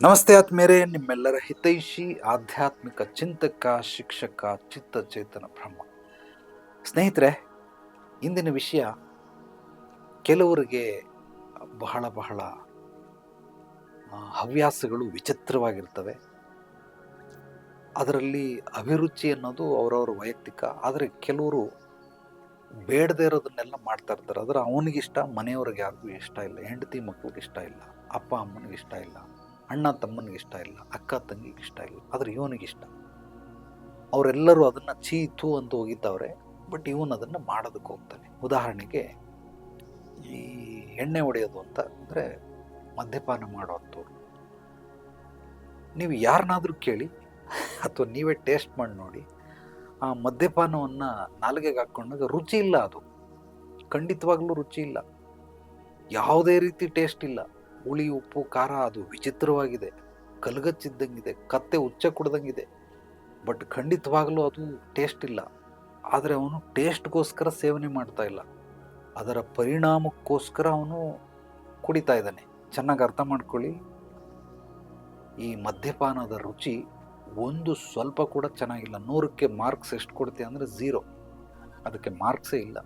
ನಮಸ್ತೆ ಆತ್ಮೇರೆ ನಿಮ್ಮೆಲ್ಲರ ಹಿತೈಷಿ, ಆಧ್ಯಾತ್ಮಿಕ ಚಿಂತಕ, ಶಿಕ್ಷಕ ಚಿತ್ತ ಚೇತನ ಬ್ರಹ್ಮ. ಸ್ನೇಹಿತರೆ, ಇಂದಿನ ವಿಷಯ ಕೆಲವರಿಗೆ ಬಹಳ ಬಹಳ ಹವ್ಯಾಸಗಳು ವಿಚಿತ್ರವಾಗಿರ್ತವೆ. ಅದರಲ್ಲಿ ಅಭಿರುಚಿ ಅನ್ನೋದು ಅವರವರ ವೈಯಕ್ತಿಕ, ಆದರೆ ಕೆಲವರು ಬೇಡದೇ ಇರೋದನ್ನೆಲ್ಲ ಮಾಡ್ತಾ ಇರ್ತಾರೆ. ಆದರೆ ಅವನಿಗಿಷ್ಟ, ಮನೆಯವ್ರಿಗೆ ಯಾರಿಗೂ ಇಷ್ಟ ಇಲ್ಲ, ಹೆಂಡತಿ ಮಕ್ಕಳಿಗೆ ಇಷ್ಟ ಇಲ್ಲ, ಅಪ್ಪ ಅಮ್ಮನಿಗೆ ಇಷ್ಟ ಇಲ್ಲ. ಅಣ್ಣ ತಮ್ಮನಿಗೆ ಇಷ್ಟ ಇಲ್ಲ, ಅಕ್ಕ ತಂಗಿಗೆ ಇಷ್ಟ ಇಲ್ಲ, ಆದರೆ ಇವನಿಗೆ ಇಷ್ಟ. ಅವರೆಲ್ಲರೂ ಅದನ್ನು ಚೀತು ಅಂತ ಹೋಗಿದ್ದವ್ರೆ ಬಟ್ ಇವನು ಅದನ್ನು ಮಾಡೋದಕ್ಕೆ ಹೋಗ್ತಾನೆ. ಉದಾಹರಣೆಗೆ ಈ ಎಣ್ಣೆ ಹೊಡೆಯೋದು ಅಂತ ಅಂದರೆ ಮದ್ಯಪಾನ ಮಾಡುವಂಥವ್ರು ನೀವು ಯಾರನ್ನಾದರೂ ಕೇಳಿ, ಅಥವಾ ನೀವೇ ಟೇಸ್ಟ್ ಮಾಡಿ ನೋಡಿ, ಆ ಮದ್ಯಪಾನವನ್ನು ನಾಲಿಗೆಗೆ ಹಾಕ್ಕೊಂಡಾಗ ರುಚಿ ಇಲ್ಲ ಅದು. ಖಂಡಿತವಾಗ್ಲೂ ರುಚಿ ಇಲ್ಲ. ಯಾವುದೇ ರೀತಿ ಟೇಸ್ಟ್ ಇಲ್ಲ. ಹುಳಿ, ಉಪ್ಪು, ಖಾರ ಅದು ವಿಚಿತ್ರವಾಗಿದೆ. ಕಲ್ಗಚ್ಚಿದ್ದಂಗಿದೆ, ಕತ್ತೆ ಉಚ್ಚ ಕುಡ್ದಂಗಿದೆ. ಬಟ್ ಖಂಡಿತವಾಗಲೂ ಅದು ಟೇಸ್ಟ್ ಇಲ್ಲ. ಆದರೆ ಅವನು ಟೇಸ್ಟ್ಗೋಸ್ಕರ ಸೇವನೆ ಮಾಡ್ತಾ ಇಲ್ಲ. ಅದರ ಪರಿಣಾಮಕ್ಕೋಸ್ಕರ ಅವನು ಕುಡಿತಾ ಇದ್ದಾನೆ. ಚೆನ್ನಾಗಿ ಅರ್ಥ ಮಾಡ್ಕೊಳ್ಳಿ. ಈ ಮದ್ಯಪಾನದ ರುಚಿ ಒಂದು ಸ್ವಲ್ಪ ಕೂಡ ಚೆನ್ನಾಗಿಲ್ಲ. ನೂರಕ್ಕೆ ಮಾರ್ಕ್ಸ್ ಎಷ್ಟು ಕೊಡ್ತೀಯ ಅಂದರೆ ಝೀರೋ. ಅದಕ್ಕೆ ಮಾರ್ಕ್ಸೇ ಇಲ್ಲ.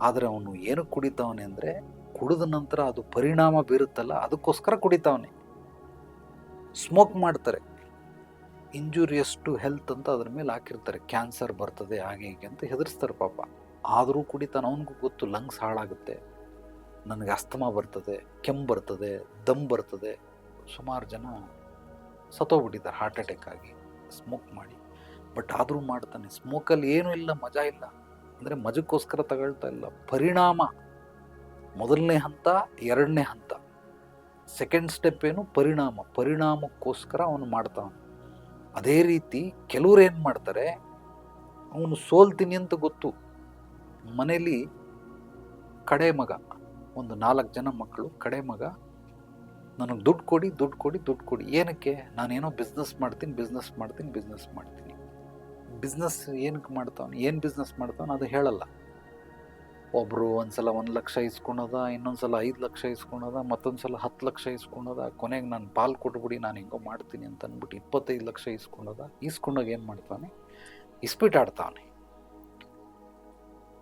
ಆದರೆ ಅವನು ಏನು ಕುಡಿತಾವನೆ ಅಂದರೆ ಕುಡಿದ ನಂತರ ಅದು ಪರಿಣಾಮ ಬೀರುತ್ತಲ್ಲ, ಅದಕ್ಕೋಸ್ಕರ ಕುಡಿತಾವನೆ. ಸ್ಮೋಕ್ ಮಾಡ್ತಾರೆ. ಇಂಜುರಿಯಸ್ ಟು ಹೆಲ್ತ್ ಅಂತ ಅದ್ರ ಮೇಲೆ ಹಾಕಿರ್ತಾರೆ. ಕ್ಯಾನ್ಸರ್ ಬರ್ತದೆ, ಹಾಗೆ ಹೀಗೆ ಅಂತ ಹೆದರ್ಸ್ತಾರೆ ಪಾಪ. ಆದರೂ ಕುಡಿತಾನೆ, ಅವನಿಗೂ ಗೊತ್ತು ಲಂಗ್ಸ್ ಹಾಳಾಗುತ್ತೆ. ನನಗೆ ಅಸ್ತಮಾ ಬರ್ತದೆ, ಕೆಮ್ಮು ಬರ್ತದೆ, ದಮ್ ಬರ್ತದೆ. ಸುಮಾರು ಜನ ಸತ್ತೋಗ್ಬಿಟ್ಟಿದ್ದಾರೆ ಹಾರ್ಟ್ ಅಟ್ಯಾಕ್ ಆಗಿ. ಸ್ಮೋಕ್ ಮಾಡಿ. ಬಟ್ ಆದರೂ ಮಾಡ್ತಾನೆ. ಸ್ಮೋಕಲ್ಲಿ ಏನೂ ಇಲ್ಲ, ಮಜಾ ಇಲ್ಲ. ಅಂದರೆ ಮಜಕ್ಕೋಸ್ಕರ ತಗೊಳ್ತಾ ಇಲ್ಲ. ಪರಿಣಾಮ. ಮೊದಲನೇ ಹಂತ, ಎರಡನೇ ಹಂತ. ಸೆಕೆಂಡ್ ಸ್ಟೆಪ್ ಏನು ಪರಿಣಾಮ, ಪರಿಣಾಮಕ್ಕೋಸ್ಕರ ಅವನು ಮಾಡ್ತಾವನು. ಅದೇ ರೀತಿ ಕೆಲವ್ರು ಏನು ಮಾಡ್ತಾರೆ, ಅವನು ಸೋಲ್ತೀನಿ ಅಂತ ಗೊತ್ತು. ಮನೇಲಿ ಕಡೆ ಮಗ, ಒಂದು ನಾಲ್ಕು ಜನ ಮಕ್ಕಳು ಕಡೆ ಮಗ, ನನಗೆ ದುಡ್ಡು ಕೊಡಿ ದುಡ್ಡು ಕೊಡಿ ದುಡ್ಡು ಕೊಡಿ. ಏನಕ್ಕೆ? ನಾನೇನೋ ಬಿಸ್ನೆಸ್ ಮಾಡ್ತೀನಿ ಬಿಸ್ನೆಸ್ ಮಾಡ್ತೀನಿ ಬಿಸ್ನೆಸ್ ಮಾಡ್ತೀನಿ. ಬಿಸ್ನೆಸ್ ಏನಕ್ಕೆ ಮಾಡ್ತಾವನು? ಏನು ಬಿಸ್ನೆಸ್ ಮಾಡ್ತಾವನು? ಅದು ಹೇಳಲ್ಲ. ಒಬ್ಬರು ಒಂದ್ಸಲ ಒಂದು ಲಕ್ಷ ಇಸ್ಕೊಳೋದ ಇನ್ನೊಂದ್ಸಲ ಐದು ಲಕ್ಷ ಇಸ್ಕೊಳೋದ ಮತ್ತೊಂದು ಸಲ ಹತ್ತು ಲಕ್ಷ ಇಸ್ಕೊಳೋದ ಕೊನೆಗೆ ನಾನು ಪಾಲ್ ಕೊಟ್ಬಿಡಿ, ನಾನು ಹೆಂಗೋ ಮಾಡ್ತೀನಿ ಅಂತ ಅಂದ್ಬಿಟ್ಟು ಇಪ್ಪತ್ತೈದು ಲಕ್ಷ ಇಸ್ಕೊಳೋದ ಇಸ್ಕೊಂಡಾಗ ಏನು ಮಾಡ್ತಾನೆ? ಇಸ್ಪೀಟ್ ಆಡ್ತಾನೆ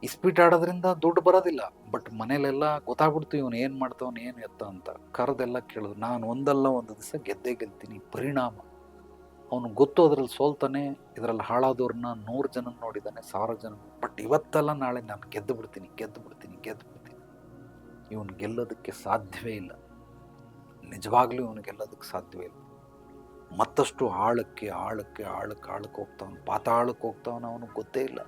ಇಸ್ಪೀಟ್ ಆಡೋದ್ರಿಂದ ದುಡ್ಡು ಬರೋದಿಲ್ಲ, ಬಟ್ ಮನೇಲೆಲ್ಲ ಗೊತ್ತಾಗ್ಬಿಡ್ತು ಇವನು ಏನು ಮಾಡ್ತಾವನು, ಏನು ಎತ್ತ ಅಂತ. ಕರೆದೆಲ್ಲ ಕೇಳಿದ್ರು ನಾನು ಒಂದಲ್ಲ ಒಂದು ದಿವಸ ಗೆದ್ದೇ ಗೆಲ್ತೀನಿ, ಪರಿಣಾಮ. ಅವನು ಗೊತ್ತು ಅದ್ರಲ್ಲಿ ಸೋಲ್ತಾನೆ, ಇದರಲ್ಲಿ ಹಾಳಾದವ್ರನ್ನ ನೂರು ಜನ ನೋಡಿದ್ದಾನೆ ಸಾವಿರ ಜನ ಬಟ್ ಇವತ್ತೆಲ್ಲ ನಾಳೆ ನಾನು ಗೆದ್ದು ಬಿಡ್ತೀನಿ ಗೆದ್ದು ಬಿಡ್ತೀನಿ ಗೆದ್ದು ಬಿಡ್ತೀನಿ. ಇವನು ಗೆಲ್ಲೋದಕ್ಕೆ ಸಾಧ್ಯವೇ ಇಲ್ಲ. ನಿಜವಾಗ್ಲೂ ಇವನು ಗೆಲ್ಲೋದಕ್ಕೆ ಸಾಧ್ಯವೇ ಇಲ್ಲ. ಮತ್ತಷ್ಟು ಆಳಕ್ಕೆ ಆಳಕ್ಕೆ ಆಳಕ್ಕೆ ಆಳಕ್ಕೆ ಹೋಗ್ತಾವನು, ಪಾತಾಳಕ್ಕೆ ಹೋಗ್ತಾವನು ಅವನು ಗೊತ್ತೇ ಇಲ್ಲ.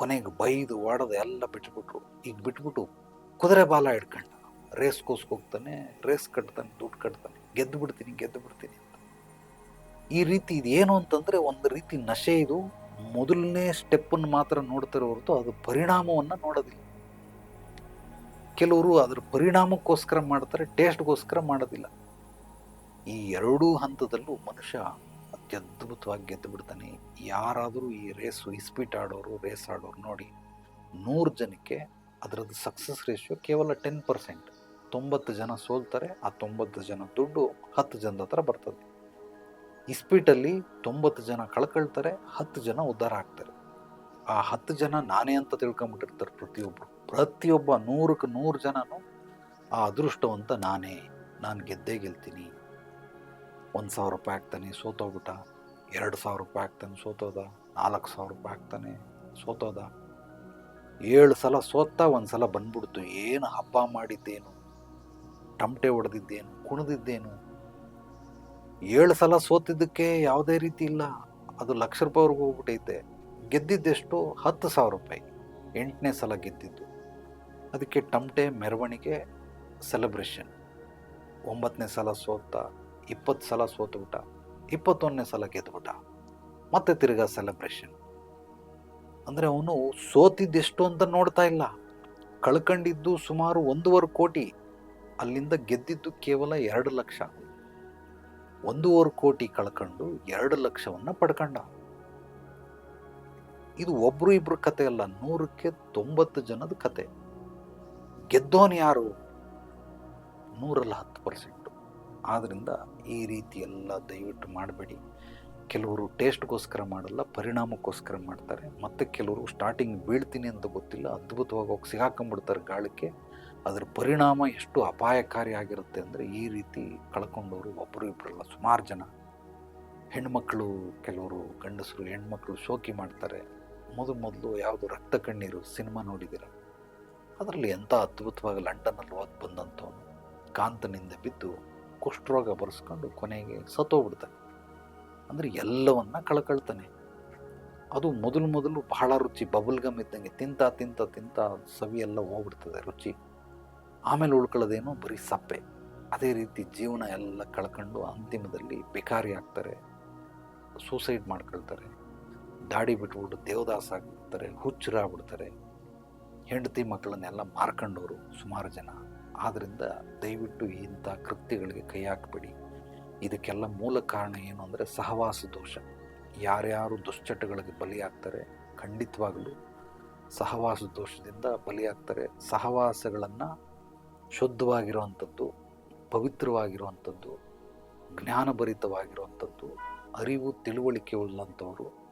ಕೊನೆಗೆ ಬೈದು ಒಡೆದು ಎಲ್ಲ ಬಿಟ್ಬಿಟ್ರು. ಈಗ ಬಿಟ್ಬಿಟ್ಟು ಕುದುರೆ ಬಾಲ ಹಿಡ್ಕೊಂಡ. ರೇಸ್ ಕೋಸ್ಕೋಗ್ತಾನೆ ರೇಸ್ ಕಟ್ತಾನೆ, ದುಡ್ಡು ಕಟ್ತಾನೆ. ಗೆದ್ದು ಬಿಡ್ತೀನಿ ಗೆದ್ದು ಬಿಡ್ತೀನಿ. ಈ ರೀತಿ ಇದೇನು ಅಂತಂದರೆ ಒಂದು ರೀತಿ ನಶೆ ಇದು. ಮೊದಲನೇ ಸ್ಟೆಪ್ಪನ್ನು ಮಾತ್ರ ನೋಡ್ತಾರೆ ಹೊರತು ಅದು ಪರಿಣಾಮವನ್ನು ನೋಡೋದಿಲ್ಲ. ಕೆಲವರು ಅದರ ಪರಿಣಾಮಕ್ಕೋಸ್ಕರ ಮಾಡ್ತಾರೆ ಟೇಸ್ಟ್ಗೋಸ್ಕರ ಮಾಡೋದಿಲ್ಲ. ಈ ಎರಡೂ ಹಂತದಲ್ಲೂ ಮನುಷ್ಯ ಅತ್ಯದ್ಭುತವಾಗಿ ಗೆದ್ದು ಬಿಡ್ತಾನೆ. ಯಾರಾದರೂ ಈ ರೇಸು ಇಸ್ಪೀಟ್ ಆಡೋರು ರೇಸ್ ಆಡೋರು ನೋಡಿ ನೂರು ಜನಕ್ಕೆ ಅದರದ್ದು ಸಕ್ಸಸ್ ರೇಷಿಯೋ ಕೇವಲ ಟೆನ್ ಪರ್ಸೆಂಟ್ ತೊಂಬತ್ತು ಜನ ಸೋಲ್ತಾರೆ, ಆ ತೊಂಬತ್ತು ಜನ ದುಡ್ಡು ಹತ್ತು ಜನದ ಹತ್ರ ಬರ್ತದೆ. ಇಸ್ಪೀಟಲ್ಲಿ ತೊಂಬತ್ತು ಜನ ಕಳ್ಕೊಳ್ತಾರೆ, ಹತ್ತು ಜನ ಉದ್ಧಾರ ಆಗ್ತಾರೆ. ಆ ಹತ್ತು ಜನ ನಾನೇ ಅಂತ ತಿಳ್ಕೊಂಬಿಟ್ಟಿರ್ತಾರೆ ಪ್ರತಿಯೊಬ್ಬರು ಪ್ರತಿಯೊಬ್ಬ ನೂರಕ್ಕೆ ನೂರು ಜನನು ಆ ಅದೃಷ್ಟವಂತ ನಾನೇ. ನಾನು ಗೆದ್ದೇ ಗೆಲ್ತೀನಿ. ಒಂದು ಸಾವಿರ ರೂಪಾಯಿ ಹಾಕ್ತಾನೆ, ಸೋತೋಗ್ಬಿಟ್ಟ. ಎರಡು ಸಾವಿರ ರೂಪಾಯಿ ಹಾಕ್ತಾನೆ, ಸೋತೋದ. ನಾಲ್ಕು ಸಾವಿರ ರೂಪಾಯಿ ಹಾಕ್ತಾನೆ, ಸೋತೋದ. ಏಳು ಸಲ ಸೋತ ಒಂದು ಸಲ ಬಂದ್ಬಿಡ್ತು. ಏನು ಹಬ್ಬ ಮಾಡಿದ್ದೇನು? ಟಮಟೆ ಹೊಡೆದಿದ್ದೇನು ಕುಣಿದಿದ್ದೇನು? ಏಳು ಸಲ ಸೋತಿದ್ದಕ್ಕೆ ಯಾವುದೇ ರೀತಿ ಇಲ್ಲ. ಅದು ಲಕ್ಷ ರೂಪಾಯಿವರೆಗೂ ಹೋಗ್ಬಿಟ್ಟೈತೆ. ಗೆದ್ದಿದ್ದೆಷ್ಟು? ಹತ್ತು ಸಾವಿರ ರೂಪಾಯಿ. ಎಂಟನೇ ಸಲ ಗೆದ್ದಿದ್ದು. ಅದಕ್ಕೆ ಟಮಟೆ ಮೆರವಣಿಗೆ ಸೆಲೆಬ್ರೇಷನ್ ಒಂಬತ್ತನೇ ಸಲ ಸೋತ, ಇಪ್ಪತ್ತು ಸಲ ಸೋತುಬಿಟ್ಟ, ಇಪ್ಪತ್ತೊಂದನೇ ಸಲ ಗೆದ್ದುಬಿಟ್ಟ. ಮತ್ತೆ ತಿರ್ಗಾ ಸೆಲೆಬ್ರೇಷನ್ ಅಂದರೆ ಅವನು ಸೋತಿದ್ದೆಷ್ಟು ಅಂತ ನೋಡ್ತಾ ಇಲ್ಲ. ಕಳ್ಕೊಂಡಿದ್ದು ಸುಮಾರು ಒಂದೂವರೆ ಕೋಟಿ. ಅಲ್ಲಿಂದ ಗೆದ್ದಿದ್ದು ಕೇವಲ ಎರಡು ಲಕ್ಷ. ಒಂದೂವರೆ ಕೋಟಿ ಕಳ್ಕೊಂಡು ಎರಡು ಲಕ್ಷವನ್ನ ಪಡ್ಕೊಂಡ. ಇದು ಒಬ್ರು ಇಬ್ರು ಕತೆ ಅಲ್ಲ, ನೂರಕ್ಕೆ ತೊಂಬತ್ತು ಜನದ ಕತೆ. ಗೆದ್ದೋನ್ ಯಾರು? ನೂರಲ್ಲಿ ಹತ್ತು ಪರ್ಸೆಂಟು. ಆದ್ದರಿಂದ ಈ ರೀತಿ ಎಲ್ಲ ದಯವಿಟ್ಟು ಮಾಡಬೇಡಿ. ಕೆಲವರು ಟೇಸ್ಟ್ಗೋಸ್ಕರ ಮಾಡಲ್ಲ, ಪರಿಣಾಮಕ್ಕೋಸ್ಕರ ಮಾಡ್ತಾರೆ. ಮತ್ತು ಕೆಲವರು ಸ್ಟಾರ್ಟಿಂಗ್ ಬೀಳ್ತೀನಿ ಅಂತ ಗೊತ್ತಿಲ್ಲ, ಅದ್ಭುತವಾಗಿ ಹೋಗಿ ಸಿಗಾಕೊಂಡ್ಬಿಡ್ತಾರೆ ಗಾಳಕ್ಕೆ. ಅದರ ಪರಿಣಾಮ ಎಷ್ಟು ಅಪಾಯಕಾರಿ ಆಗಿರುತ್ತೆ ಅಂದರೆ ಈ ರೀತಿ ಕಳ್ಕೊಂಡವರು ಒಬ್ಬರು ಇಬ್ಬರಲ್ಲ ಸುಮಾರು ಜನ. ಹೆಣ್ಮಕ್ಳು ಕೆಲವರು ಗಂಡಸರು, ಹೆಣ್ಮಕ್ಳು ಶೋಕಿ ಮಾಡ್ತಾರೆ. ಮೊದಲು ಮೊದಲು ಯಾವುದು ರಕ್ತ ಕಣ್ಣೀರು ಸಿನಿಮಾ ನೋಡಿದಿರ? ಅದರಲ್ಲಿ ಎಂಥ ಅದ್ಭುತವಾಗಿ ಲಂಡನಲ್ಲಿ ಹೋಗಿ ಬಂದಂಥವನು. ಕಾಂತನಿಂದ ಬಿದ್ದು ಕುಷ್ಠರೋಗ ಬರೆಸ್ಕೊಂಡು ಕೊನೆಗೆ ಸತ್ತೋಗ್ಬಿಡ್ತಾನೆ. ಅಂದರೆ ಎಲ್ಲವನ್ನ ಕಳ್ಕೊಳ್ತಾನೆ. ಅದು ಮೊದಲು ಮೊದಲು ಬಹಳ ರುಚಿ. ಬಬಲ್ ಗಮ್ ಇದ್ದಂಗೆ ತಿಂತ ತಿಂತ ತಿಂತ ಸವಿಯೆಲ್ಲ ಹೋಗ್ಬಿಡ್ತದೆ ರುಚಿ. ಆಮೇಲೆ ಉಳ್ಕೊಳ್ಳೋದೇನು ಬರೀ ಸಪ್ಪೆ. ಅದೇ ರೀತಿ ಜೀವನ ಎಲ್ಲ ಕಳ್ಕೊಂಡು ಅಂತಿಮದಲ್ಲಿ ಭಿಕಾರಿ ಆಗ್ತಾರೆ ಸೂಸೈಡ್ ಮಾಡ್ಕೊಳ್ತಾರೆ, ದಾಡಿ ಬಿಟ್ಬಿಟ್ಟು ದೇವದಾಸ ಆಗ್ಬಿಡ್ತಾರೆ ಹುಚ್ಚರಾಗ್ಬಿಡ್ತಾರೆ. ಹೆಂಡತಿ ಮಕ್ಕಳನ್ನೆಲ್ಲ ಮಾರ್ಕೊಂಡವರು ಸುಮಾರು ಜನ. ಆದ್ದರಿಂದ ದಯವಿಟ್ಟು ಇಂಥ ಕೃತ್ಯಗಳಿಗೆ ಕೈ ಹಾಕಬೇಡಿ. ಇದಕ್ಕೆಲ್ಲ ಮೂಲ ಕಾರಣ ಏನು ಅಂದರೆ ಸಹವಾಸ ದೋಷ. ಯಾರ್ಯಾರು ದುಶ್ಚಟಗಳಿಗೆ ಬಲಿಯಾಗ್ತಾರೆ, ಖಂಡಿತವಾಗಲೂ ಸಹವಾಸ ದೋಷದಿಂದ ಬಲಿಯಾಗ್ತಾರೆ. ಸಹವಾಸಗಳನ್ನು ಶುದ್ಧವಾಗಿರುವಂಥದ್ದು, ಪವಿತ್ರವಾಗಿರುವಂಥದ್ದು, ಜ್ಞಾನಭರಿತವಾಗಿರುವಂಥದ್ದು, ಅರಿವು ತಿಳುವಳಿಕೆ ಉಳ್ಳಂಥವರು,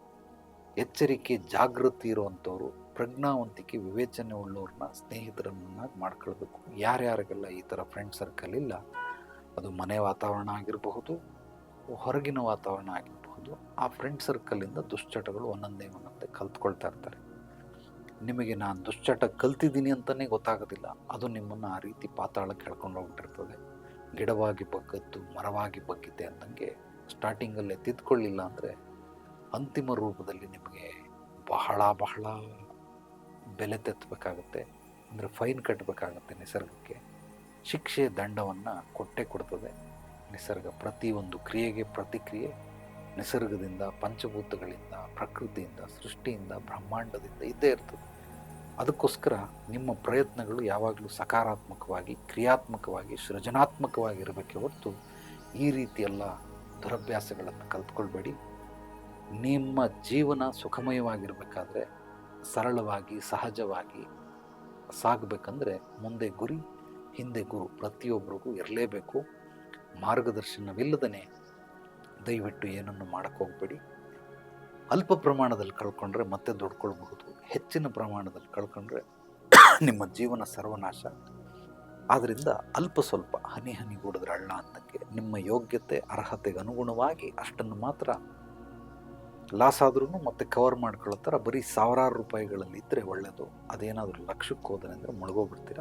ಎಚ್ಚರಿಕೆ, ಜಾಗೃತಿ ಇರುವಂಥವ್ರು, ಪ್ರಜ್ಞಾವಂತಿಕೆ, ವಿವೇಚನೆ ಉಳ್ಳವ್ರನ್ನ ಸ್ನೇಹಿತರನ್ನಾಗಿ ಮಾಡ್ಕೊಳ್ಬೇಕು ಯಾರ್ಯಾರಿಗೆಲ್ಲ ಈ ಥರ ಫ್ರೆಂಡ್ ಸರ್ಕಲ್ ಇಲ್ಲ, ಅದು ಮನೆ ವಾತಾವರಣ ಆಗಿರಬಹುದು, ಹೊರಗಿನ ವಾತಾವರಣ ಆಗಿರಬಹುದು, ಆ ಫ್ರೆಂಡ್ ಸರ್ಕಲಿಂದ ದುಶ್ಚಟಗಳು ಒಂದೊಂದೇ ಒಂದೊಂದೇ ಕಲ್ತ್ಕೊಳ್ತಾ ಇರ್ತಾರೆ. ನಿಮಗೆ ನಾನು ದುಶ್ಚಟ ಕಲ್ತಿದ್ದೀನಿ ಅಂತಲೇ ಗೊತ್ತಾಗೋದಿಲ್ಲ. ಅದು ನಿಮ್ಮನ್ನು ಆ ರೀತಿ ಪಾತಾಳಕ್ಕೆ ಹೇಳ್ಕೊಂಡು ಹೋಗ್ಬಿಟ್ಟಿರ್ತದೆ. ಗಿಡವಾಗಿ ಬಗ್ಗದ್ದು, ಮರವಾಗಿ ಬಗ್ಗಿದೆ ಅಂದಂಗೆ ಸ್ಟಾರ್ಟಿಂಗಲ್ಲೇ ತಿದ್ಕೊಳ್ಳಿಲ್ಲ ಅಂದರೆ ಅಂತಿಮ ರೂಪದಲ್ಲಿ ನಿಮಗೆ ಬಹಳ ಬಹಳ ಬೆಲೆ ತೆತ್ತಬೇಕಾಗತ್ತೆ ಅಂದರೆ ಫೈನ್ ಕಟ್ಟಬೇಕಾಗತ್ತೆ ನಿಸರ್ಗಕ್ಕೆ. ಶಿಕ್ಷೆ ದಂಡವನ್ನು ಕೊಟ್ಟೇ ಕೊಡ್ತದೆ. ನಿಸರ್ಗ ಪ್ರತಿಯೊಂದು ಕ್ರಿಯೆಗೆ ಪ್ರತಿಕ್ರಿಯೆ ನಿಸರ್ಗದಿಂದ, ಪಂಚಭೂತಗಳಿಂದ, ಪ್ರಕೃತಿಯಿಂದ, ಸೃಷ್ಟಿಯಿಂದ, ಬ್ರಹ್ಮಾಂಡದಿಂದ ಇದ್ದೇ ಇರ್ತದೆ. ಅದಕ್ಕೋಸ್ಕರ ನಿಮ್ಮ ಪ್ರಯತ್ನಗಳು ಯಾವಾಗಲೂ ಸಕಾರಾತ್ಮಕವಾಗಿ, ಕ್ರಿಯಾತ್ಮಕವಾಗಿ ಸೃಜನಾತ್ಮಕವಾಗಿ ಇರಬೇಕೆ ಹೊರತು ಈ ರೀತಿಯೆಲ್ಲ ದುರಭ್ಯಾಸಗಳನ್ನು ಕಲ್ತ್ಕೊಳ್ಬೇಡಿ. ನಿಮ್ಮ ಜೀವನ ಸುಖಮಯವಾಗಿರಬೇಕಾದ್ರೆ ಸರಳವಾಗಿ, ಸಹಜವಾಗಿ ಸಾಗಬೇಕಂದ್ರೆ ಮುಂದೆ ಗುರಿ, ಹಿಂದೆ ಗುರು ಪ್ರತಿಯೊಬ್ಬರಿಗೂ ಇರಲೇಬೇಕು. ಮಾರ್ಗದರ್ಶನವಿಲ್ಲದೇ ದಯವಿಟ್ಟು ಏನನ್ನು ಮಾಡಕ್ಕೆ ಹೋಗ್ಬೇಡಿ. ಅಲ್ಪ ಪ್ರಮಾಣದಲ್ಲಿ ಕಳ್ಕೊಂಡ್ರೆ ಮತ್ತೆ ದುಡ್ಕೊಳ್ಬಹುದು. ಹೆಚ್ಚಿನ ಪ್ರಮಾಣದಲ್ಲಿ ಕಳ್ಕೊಂಡ್ರೆ ನಿಮ್ಮ ಜೀವನ ಸರ್ವನಾಶ. ಆದ್ದರಿಂದ ಅಲ್ಪ ಸ್ವಲ್ಪ ಹನಿ ಹನಿ ಕೂಡಿದ್ರೆ ಅಳ್ಳ ಅನ್ನಕ್ಕೆ ನಿಮ್ಮ ಯೋಗ್ಯತೆ, ಅರ್ಹತೆಗೆ ಅನುಗುಣವಾಗಿ ಅಷ್ಟನ್ನು ಮಾತ್ರ ಲಾಸ್ ಆದ್ರೂ ಮತ್ತೆ ಕವರ್ ಮಾಡ್ಕೊಳ್ಳೋ ಥರ ಬರೀ ಸಾವಿರಾರು ರೂಪಾಯಿಗಳಲ್ಲಿ ಇದ್ದರೆ ಒಳ್ಳೆಯದು ಅದೇನಾದರೂ ಲಕ್ಷಕ್ಕೆ ಹೋದರೆ ಅಂದರೆ ಮುಳುಗೋಗ್ಬಿಡ್ತೀರ?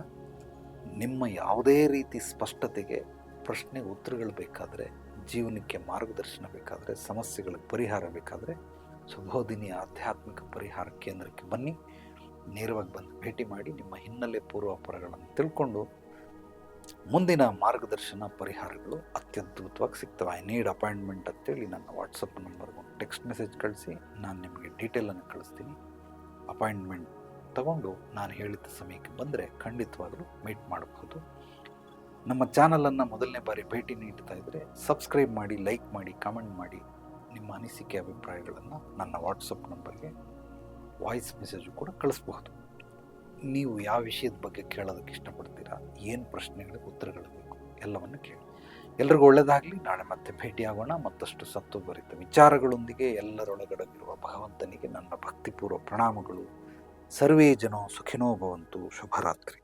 ನಿಮ್ಮ ಯಾವುದೇ ರೀತಿ ಸ್ಪಷ್ಟತೆಗೆ ಪ್ರಶ್ನೆಗೆ ಉತ್ತರಗಳು ಬೇಕಾದರೆ ಜೀವನಕ್ಕೆ ಮಾರ್ಗದರ್ಶನ ಬೇಕಾದರೆ, ಸಮಸ್ಯೆಗಳಿಗೆ ಪರಿಹಾರ ಬೇಕಾದರೆ ಸುಬೋಧಿನಿ ಆಧ್ಯಾತ್ಮಿಕ ಪರಿಹಾರ ಕೇಂದ್ರಕ್ಕೆ ಬನ್ನಿ. ನೇರವಾಗಿ ಬಂದು ಭೇಟಿ ಮಾಡಿ ನಿಮ್ಮ ಹಿನ್ನೆಲೆ ಪೂರ್ವಾಪರಗಳನ್ನು ತಿಳ್ಕೊಂಡು ಮುಂದಿನ ಮಾರ್ಗದರ್ಶನ ಪರಿಹಾರಗಳು ಅತ್ಯದ್ಭುತವಾಗಿ ಸಿಗ್ತವೆ. ಐ ನೀಡ್ ಅಪಾಯಿಂಟ್ಮೆಂಟ್ ಅಂತೇಳಿ ನನ್ನ ವಾಟ್ಸಪ್ ನಂಬರ್ಗೆ ಒಂದು ಟೆಕ್ಸ್ಟ್ ಮೆಸೇಜ್ ಕಳಿಸಿ, ನಾನು ನಿಮಗೆ ಡೀಟೇಲನ್ನು ಕಳಿಸ್ತೀನಿ. ಅಪಾಯಿಂಟ್ಮೆಂಟ್ ತಗೊಂಡು ನಾನು ಹೇಳಿದ ಸಮಯಕ್ಕೆ ಬಂದರೆ ಖಂಡಿತವಾಗಲೂ ಮೀಟ್ ಮಾಡಬಹುದು. ನಮ್ಮ ಚಾನಲನ್ನು ಮೊದಲನೇ ಬಾರಿ ಭೇಟಿ ನೀಡ್ತಾ ಇದ್ದರೆ ಸಬ್ಸ್ಕ್ರೈಬ್ ಮಾಡಿ, ಲೈಕ್ ಮಾಡಿ, ಕಾಮೆಂಟ್ ಮಾಡಿ ನಿಮ್ಮ ಅನಿಸಿಕೆ, ಅಭಿಪ್ರಾಯಗಳನ್ನು ನನ್ನ ವಾಟ್ಸಪ್ ನಂಬರ್ಗೆ ವಾಯ್ಸ್ ಮೆಸೇಜು ಕೂಡ ಕಳಿಸ್ಬಹುದು. ನೀವು ಯಾವ ವಿಷಯದ ಬಗ್ಗೆ ಕೇಳೋದಕ್ಕೆ ಇಷ್ಟಪಡ್ತೀರಾ, ಏನು ಪ್ರಶ್ನೆಗಳಿಗೆ ಉತ್ತರಗಳು ಬೇಕು, ಎಲ್ಲವನ್ನು ಕೇಳಿ. ಎಲ್ರಿಗೂ ಒಳ್ಳೆಯದಾಗಲಿ ನಾಳೆ ಮತ್ತೆ ಭೇಟಿಯಾಗೋಣ. ಮತ್ತಷ್ಟು ಸತ್ತು ಬರಿತ ವಿಚಾರಗಳೊಂದಿಗೆ ಎಲ್ಲರೊಳಗಡಗಿರುವ ಭಗವಂತನಿಗೆ ನನ್ನ ಭಕ್ತಿಪೂರ್ವ ಪ್ರಣಾಮಗಳು. ಸರ್ವೇ ಜನೋ ಸುಖಿನೋ ಭವಂತು. ಶುಭರಾತ್ರಿ.